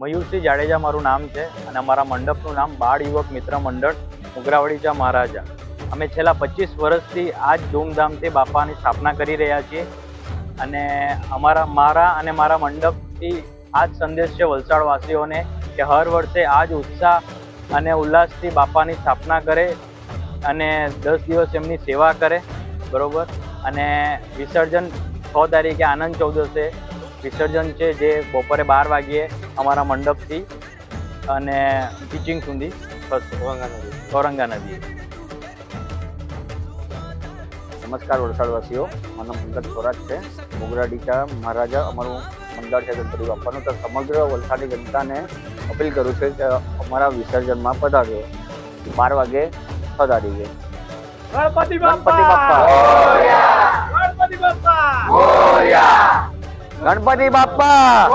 મયુરસિંહ જાડેજા મારું નામ છે અને અમારા મંડપનું નામ બાળ યુવક મિત્ર મંડળ મુગરાવડીચા મહારાજા. અમે છેલ્લા પચીસ વર્ષથી આ જ ધૂમધામથી બાપાની સ્થાપના કરી રહ્યા છીએ અને અમારા, મારા અને મારા મંડપથી આ જ સંદેશ છે વલસાડવાસીઓને કે હર વર્ષે આ જ ઉત્સાહ અને ઉલ્લાસથી બાપાની સ્થાપના કરે અને દસ દિવસ એમની સેવા કરે, બરોબર? અને વિસર્જન છ તારીખે આનંદ ચૌદસે વિસર્જન છે જે બપોરે બાર વાગ્યે અમારા મંડપથી અને ટીચિંગ સુધી ઔરંગા નદી. નમસ્કાર વલસાડવાસીઓ મારું પંકજ થોરાટ છે. મોગરાડીચા મહારાજા અમારું મંડળ છે ગણપતિ બાપાનું. તો સમગ્ર વલસાડી જનતાને અપીલ કરું છું કે અમારા વિસર્જનમાં પધારે. બાર વાગે પધારી તારીખે ગણપતિ ગણપતિ ગણપતિ બાપા